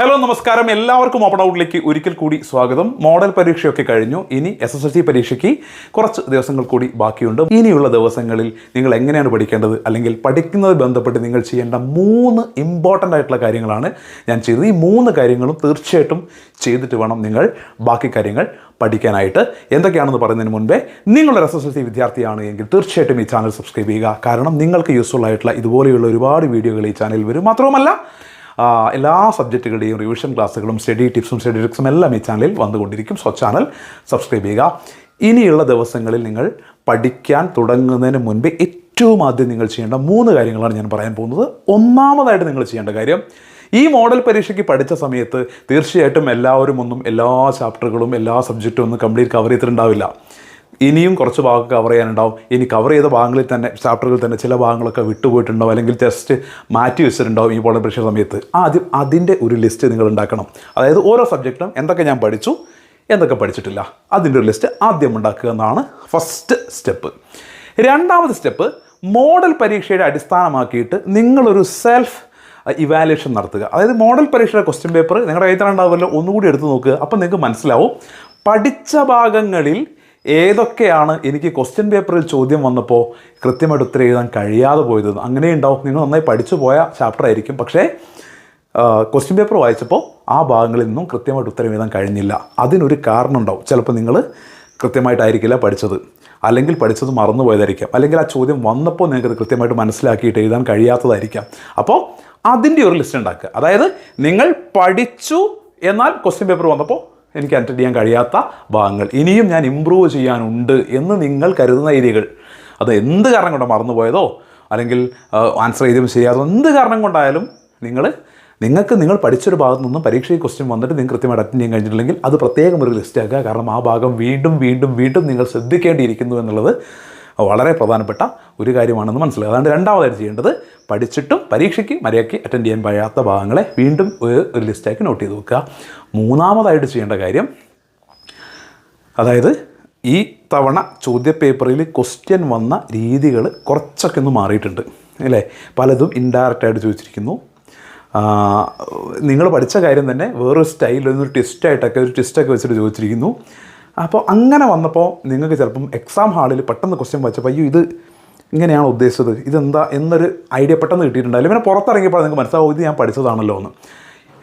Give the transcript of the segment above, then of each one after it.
Hello നമസ്കാരം. എല്ലാവർക്കും open ഔട്ടിലേക്ക് ഒരിക്കൽ കൂടി സ്വാഗതം. മോഡൽ പരീക്ഷയൊക്കെ കഴിഞ്ഞു. ഇനി എസ് എസ് എൽ സി പരീക്ഷയ്ക്ക് കുറച്ച് ദിവസങ്ങൾ കൂടി ബാക്കിയുണ്ട്. ഇനിയുള്ള ദിവസങ്ങളിൽ നിങ്ങൾ എങ്ങനെയാണ് പഠിക്കേണ്ടത്? അല്ലെങ്കിൽ പഠിക്കുന്നത് ബന്ധപ്പെട്ട് നിങ്ങൾ ചെയ്യേണ്ട മൂന്ന് ഇമ്പോർട്ടന്റ് ആയിട്ടുള്ള കാര്യങ്ങളാണ് ഞാൻ ചെയ്തത്. ഈ മൂന്ന് കാര്യങ്ങളും തീർച്ചയായിട്ടും ചെയ്തിട്ട് വേണം നിങ്ങൾ ബാക്കി കാര്യങ്ങൾ പഠിക്കാനായിട്ട്. എന്തൊക്കെയാണെന്ന് പറയുന്നതിന് മുൻപേ നിങ്ങളൊരു എസ് എസ് എൽ സി വിദ്യാർത്ഥിയാണ് എങ്കിൽ തീർച്ചയായിട്ടും ഈ ചാനൽ സബ്സ്ക്രൈബ് ചെയ്യുക. കാരണം നിങ്ങൾക്ക് യൂസ്ഫുൾ ആയിട്ടുള്ള ഇതുപോലെയുള്ള ഒരുപാട് വീഡിയോകൾ ഈ ചാനലിൽ വരും. മാത്രവുമല്ല എല്ലാ സബ്ജക്റ്റുകളുടെയും റിവിഷൻ ക്ലാസ്സുകളും സ്റ്റഡി ടിപ്സും സ്റ്റഡി ട്രിക്സും എല്ലാം ഈ ചാനലിൽ വന്നുകൊണ്ടിരിക്കും. സോ ചാനൽ സബ്സ്ക്രൈബ് ചെയ്യുക. ഇനിയുള്ള ദിവസങ്ങളിൽ നിങ്ങൾ പഠിക്കാൻ തുടങ്ങുന്നതിന് മുൻപ് ഏറ്റവും ആദ്യം നിങ്ങൾ ചെയ്യേണ്ട മൂന്ന് കാര്യങ്ങളാണ് ഞാൻ പറയാൻ പോകുന്നത്. ഒന്നാമതായിട്ട് നിങ്ങൾ ചെയ്യേണ്ട കാര്യം ഈ മോഡൽ പരീക്ഷയ്ക്ക് പഠിച്ച സമയത്ത് തീർച്ചയായിട്ടും എല്ലാവരും ഒന്നും എല്ലാ ചാപ്റ്ററുകളും എല്ലാ സബ്ജക്റ്റും ഒന്നും കംപ്ലീറ്റ് കവർ ചെയ്തിട്ടുണ്ടാവില്ല. ഇനിയും കുറച്ച് ഭാഗം കവർ ചെയ്യാനുണ്ടാവും. ഇനി കവർ ചെയ്ത ഭാഗങ്ങളിൽ തന്നെ ചാപ്റ്ററുകളിൽ തന്നെ ചില ഭാഗങ്ങളൊക്കെ വിട്ടുപോയിട്ടുണ്ടാവും. അല്ലെങ്കിൽ ടെസ്റ്റ് മാറ്റി വെച്ചിട്ടുണ്ടാവും ഈ മോഡൽ പരീക്ഷ സമയത്ത്. ആദ്യം അതിന്റെ ഒരു ലിസ്റ്റ് നിങ്ങൾ ഉണ്ടാക്കണം. അതായത് ഓരോ സബ്ജക്റ്റും എന്തൊക്കെ ഞാൻ പഠിച്ചു എന്തൊക്കെ പഠിച്ചിട്ടില്ല. അതിന്റെ ഒരു ലിസ്റ്റ് ആദ്യം ഉണ്ടാക്കുക എന്നാണ് ഫസ്റ്റ് സ്റ്റെപ്പ് രണ്ടാമത് സ്റ്റെപ്പ് മോഡൽ പരീക്ഷയുടെ അടിസ്ഥാനമാക്കിയിട്ട് നിങ്ങളൊരു സെൽഫ് ഇവാലുവേഷൻ നടത്തുക. അതായത് മോഡൽ പരീക്ഷയുടെ ക്വസ്റ്റ്യൻ പേപ്പർ നിങ്ങളുടെ കയ്യിൽ തന്നെ ഉണ്ടാവുമല്ലോ ഒന്നുകൂടി എടുത്ത് നോക്കുക. അപ്പം നിങ്ങൾക്ക് മനസ്സിലാവും. പഠിച്ച ഭാഗങ്ങളിൽ ഏതൊക്കെയാണ് എനിക്ക് ക്വസ്റ്റ്യൻ പേപ്പറിൽ ചോദ്യം വന്നപ്പോൾ കൃത്യമായിട്ട് ഉത്തരം എഴുതാൻ കഴിയാതെ പോയത്? അങ്ങനെ ഉണ്ടാവും നിങ്ങൾ നന്നായി പഠിച്ചു പോയ ചാപ്റ്റർ ആയിരിക്കും. പക്ഷേ ക്വസ്റ്റ്യൻ പേപ്പർ വായിച്ചപ്പോൾ ആ ഭാഗങ്ങളിൽ നിന്നും കൃത്യമായിട്ട് ഉത്തരം എഴുതാൻ കഴിഞ്ഞില്ല. അതിനൊരു കാരണം ഉണ്ടാവും ചിലപ്പോൾ നിങ്ങൾ കൃത്യമായിട്ടായിരിക്കില്ല പഠിച്ചത്. അല്ലെങ്കിൽ പഠിച്ചത് മറന്നു പോയതായിരിക്കാം. അല്ലെങ്കിൽ ആ ചോദ്യം വന്നപ്പോൾ നിങ്ങൾക്ക് കൃത്യമായിട്ട് മനസ്സിലാക്കിയിട്ട് എഴുതാൻ കഴിയാത്തതായിരിക്കാം. അപ്പോൾ അതിന്റെ ഒരു ലിസ്റ്റ് ഉണ്ടാക്കുക. അതായത് നിങ്ങൾ പഠിച്ചു എന്നാൽ ക്വസ്റ്റ്യൻ പേപ്പർ വന്നപ്പോൾ എനിക്ക് അറ്റൻഡ് ചെയ്യാൻ കഴിയാത്ത ഭാഗങ്ങൾ. ഇനിയും ഞാൻ ഇമ്പ്രൂവ് ചെയ്യാനുണ്ട് എന്ന് നിങ്ങൾ കരുതുന്ന ഏരിയകൾ അത് എന്ത് കാരണം കൊണ്ടോ മറന്നുപോയതോ അല്ലെങ്കിൽ ആൻസർ ചെയ്തും ശരിയാതോ എന്ത് കാരണം കൊണ്ടായാലും നിങ്ങൾ നിങ്ങൾക്ക് നിങ്ങൾ പഠിച്ചൊരു ഭാഗത്തു നിന്നും പരീക്ഷയിൽ ക്വസ്റ്റ്യൻ വന്നിട്ട് നിങ്ങൾ കൃത്യമായിട്ട് അറ്റൻഡ് ചെയ്യാൻ കഴിഞ്ഞിട്ടില്ലെങ്കിൽ അത് പ്രത്യേകം ഒരു ലിസ്റ്റ് ആക്കുക. കാരണം ആ ഭാഗം വീണ്ടും വീണ്ടും വീണ്ടും നിങ്ങൾ ശ്രദ്ധിക്കേണ്ടിയിരിക്കുന്നു എന്നുള്ളത് വളരെ പ്രധാനപ്പെട്ട ഒരു കാര്യമാണെന്ന് മനസ്സിലാക്കുക അതുകൊണ്ട് രണ്ടാമതായിട്ട് ചെയ്യേണ്ടത് പഠിച്ചിട്ടും പരീക്ഷയ്ക്ക് മര്യാദയ്ക്ക് അറ്റൻഡ് ചെയ്യാൻ വയ്യാത്ത ഭാഗങ്ങളെ വീണ്ടും ഒരു ലിസ്റ്റാക്കി നോട്ട് ചെയ്ത് വെക്കുക. മൂന്നാമതായിട്ട് ചെയ്യേണ്ട കാര്യം അതായത് ഈ തവണ ചോദ്യപേപ്പറിൽ ക്വസ്റ്റ്യൻ വന്ന രീതികൾ കുറച്ചൊക്കെ ഒന്ന് മാറിയിട്ടുണ്ട്. അല്ലേ? പലതും ഇൻഡയറക്റ്റായിട്ട് ചോദിച്ചിരിക്കുന്നു. നിങ്ങൾ പഠിച്ച കാര്യം തന്നെ വേറൊരു സ്റ്റൈലിൽ ഒരു ട്വിസ്റ്റായിട്ടൊക്കെ ഒരു ട്വിസ്റ്റൊക്കെ വെച്ചിട്ട് ചോദിച്ചിരിക്കുന്നു. അപ്പോൾ അങ്ങനെ വന്നപ്പോൾ നിങ്ങൾക്ക് ചിലപ്പം എക്സാം ഹാളിൽ പെട്ടെന്ന് ക്വസ്റ്റ്യൻ വായിച്ചപ്പോൾ അയ്യോ ഇത് ഇങ്ങനെയാണ് ഉദ്ദേശിച്ചത്. ഇതെന്താ? എന്നൊരു ഐഡിയ പെട്ടെന്ന് കിട്ടിയിട്ടുണ്ടായില്ല. പിന്നെ പുറത്തിറങ്ങിയപ്പോൾ നിങ്ങൾക്ക് മനസ്സിലാവും ഇത് ഞാൻ പഠിച്ചതാണല്ലോ എന്ന്.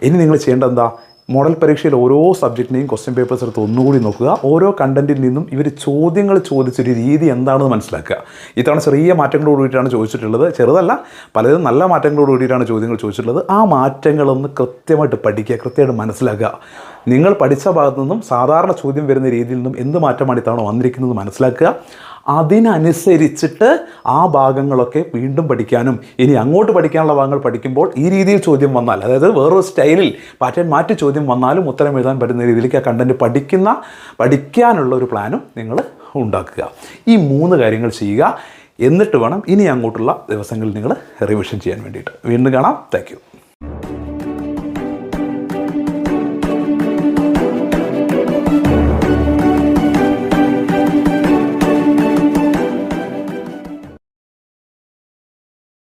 ഇനി നിങ്ങൾ ചെയ്യേണ്ടത് എന്താ? മോഡൽ പരീക്ഷയിൽ ഓരോ സബ്ജക്റ്റിനെയും ക്വസ്റ്റ്യൻ പേപ്പേഴ്സ് എടുത്ത് ഒന്നുകൂടി നോക്കുക. ഓരോ കണ്ടന്റിൽ നിന്നും ഇവർ ചോദ്യങ്ങൾ ചോദിച്ചൊരു രീതി എന്താണെന്ന് മനസ്സിലാക്കുക. ഇത്തവണ ചെറിയ മാറ്റങ്ങളോട് കൂടിയിട്ടാണ് ചോദിച്ചിട്ടുള്ളത്. ചെറുതല്ല പലതും നല്ല മാറ്റങ്ങളോട് കൂടിയിട്ടാണ് ചോദ്യങ്ങൾ ചോദിച്ചിട്ടുള്ളത്. ആ മാറ്റങ്ങളൊന്ന് കൃത്യമായിട്ട് പഠിക്കുക കൃത്യമായിട്ട് മനസ്സിലാക്കുക. നിങ്ങൾ പഠിച്ച ഭാഗത്തു നിന്നും സാധാരണ ചോദ്യം വരുന്ന രീതിയിൽ നിന്നും എന്ത് മാറ്റമാണ് ഇത്തവണ വന്നിരിക്കുന്നത് മനസ്സിലാക്കുക. അതിനനുസരിച്ചിട്ട് ആ ഭാഗങ്ങളൊക്കെ വീണ്ടും പഠിക്കാനും ഇനി അങ്ങോട്ട് പഠിക്കാനുള്ള ഭാഗങ്ങൾ പഠിക്കുമ്പോൾ ഈ രീതിയിൽ ചോദ്യം വന്നാൽ അതായത് വേറൊരു സ്റ്റൈലിൽ പാറ്റേൺ മാറ്റി ചോദ്യം വന്നാലും ഉത്തരം എഴുതാൻ പറ്റുന്ന രീതിയിലേക്ക് ആ കണ്ടന്റ് പഠിക്കുന്ന പഠിക്കാനുള്ള ഒരു പ്ലാനും നിങ്ങൾ ഉണ്ടാക്കുക. ഈ മൂന്ന് കാര്യങ്ങൾ ചെയ്യുക. എന്നിട്ട് വേണം ഇനി അങ്ങോട്ടുള്ള ദിവസങ്ങളിൽ നിങ്ങൾ റിവിഷൻ ചെയ്യാൻ വേണ്ടിയിട്ട്. വീണ്ടും കാണാം. താങ്ക്